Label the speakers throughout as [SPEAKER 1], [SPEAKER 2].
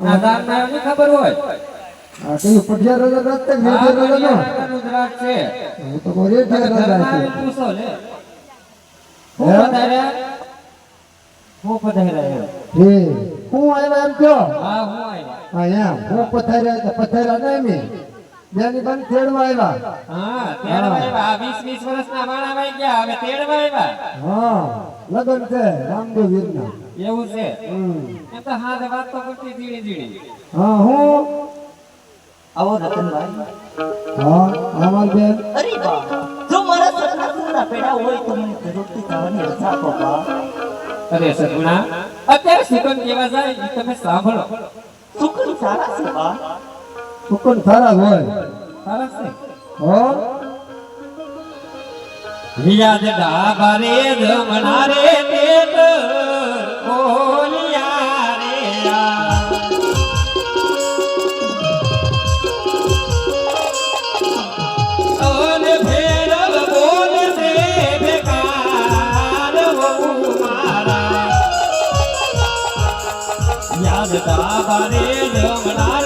[SPEAKER 1] આધાર ના એની ખબર હોય.
[SPEAKER 2] આ કયું પઢિયા રજા રજા નો?
[SPEAKER 1] છે.
[SPEAKER 2] હું તો રેઠિયા રજા
[SPEAKER 1] ઘરમાં પૂછો લે. હું પધાર્યા? હું પધાર્યા એમ.
[SPEAKER 2] હે, હું આવ્યા એમ કયો?
[SPEAKER 1] હા હું આવ્યા.
[SPEAKER 2] હા એમ. હું પથાર્યા તો પથાર્યા નહીં મેં. બેની બંધ તેડવા આવ્યા.
[SPEAKER 1] હા તેડવા આવ્યા. આ વીસ વીસ વર્ષના માણા વાઈ ગયા હવે તેડવા આવ્યા.
[SPEAKER 2] હા. લગન છે રામદેવ વીરના
[SPEAKER 1] એવું છે?
[SPEAKER 2] હમ.
[SPEAKER 1] એમ તો હા વાત તો કરતી ઝીણી ઝીણી
[SPEAKER 2] હા હું?
[SPEAKER 3] આવો રતનભાઈ.
[SPEAKER 2] હા અમાર બેન
[SPEAKER 3] અરે બા જો મારા સગના પેડા હોય તો મને જરૂરથી ખાવાની રજા આપો બા.
[SPEAKER 1] અરે સગુણા અત્યારે સુકન કેવા જાય તમે સાંભળો.
[SPEAKER 3] સુકન સારા છે બા.
[SPEAKER 2] સુકન સારા હોય
[SPEAKER 1] સારા છે?
[SPEAKER 2] હો?
[SPEAKER 1] યાદ ડાબારે જમણારે પેટ બોલિયા રે. અન ભેરવ બોલશે બેકાર વહુ મારા. યાદ ડાબારે જમણારે પેટ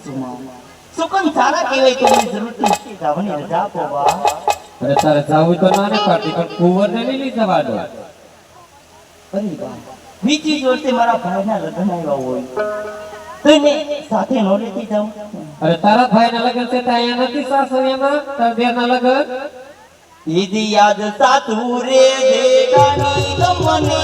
[SPEAKER 3] સાસુમાં સુકન સારા કહેવાય તો મને જરૂરથી જવાની રજા આપો બા.
[SPEAKER 1] અરે તારે જાવું તો ના ને પાડી પણ કુંવરને નહીં લઈ જવા દો
[SPEAKER 3] અરે બા બીજી જોડે મારા ભાઈના લગ્ન આવ્યા હોય. તો એને સાથે નો લેતી જાઉં.
[SPEAKER 1] અરે તારા ભાઈના લગ્ન છે તો અહીંયા નથી સાસરિયામાં? તારા બેના લગ્ન?
[SPEAKER 3] ઈદી યાદ સાતુ રે તમને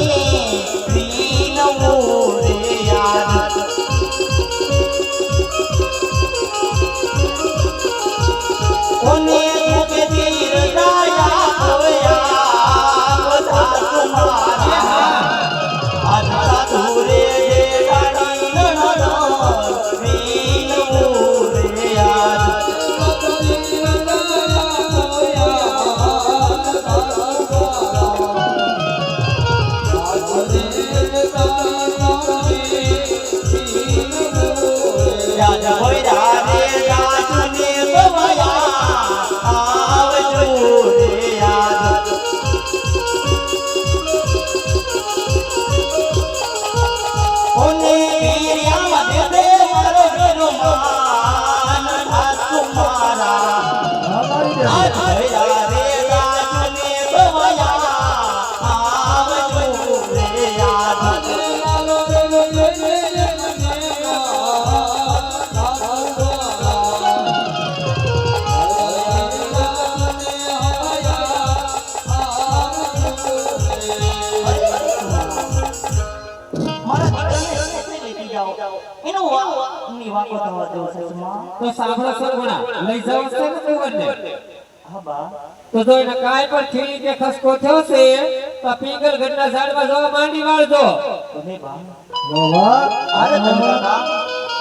[SPEAKER 3] રાજા હોય રારે વાંકો થવા દો સસમા
[SPEAKER 1] તો સાંભળો સરવણા લઈ જાવ છે ને કુંવરને
[SPEAKER 3] હા
[SPEAKER 1] તો જો એને કાંઈ પણ ખીલી કે ખસકો થયો છે તો પીગલ ગઢના ઝાડમાં જવા માંડી વાળજો.
[SPEAKER 3] તમે બા.
[SPEAKER 2] વાહ
[SPEAKER 3] અરે તમે કાકા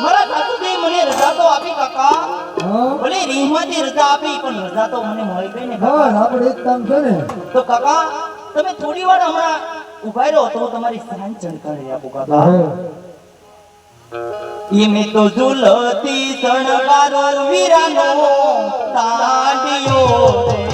[SPEAKER 3] મારા સાસુજી મને રજા તો આપી કાકા.
[SPEAKER 2] હા.
[SPEAKER 3] ભલે રીહમાંથી રજા આપી પણ રજા તો મને મળી ગઈ ને હા
[SPEAKER 2] આપણે એક કામ છે ને.
[SPEAKER 3] તો કાકા તમે થોડી વાર હમણાં ઊભા રહો તો તમારી સાંજ ચણકારી આપું કાકા. ઈમે તો ઝુલતી શણગારો વીરાનો તાંડિયો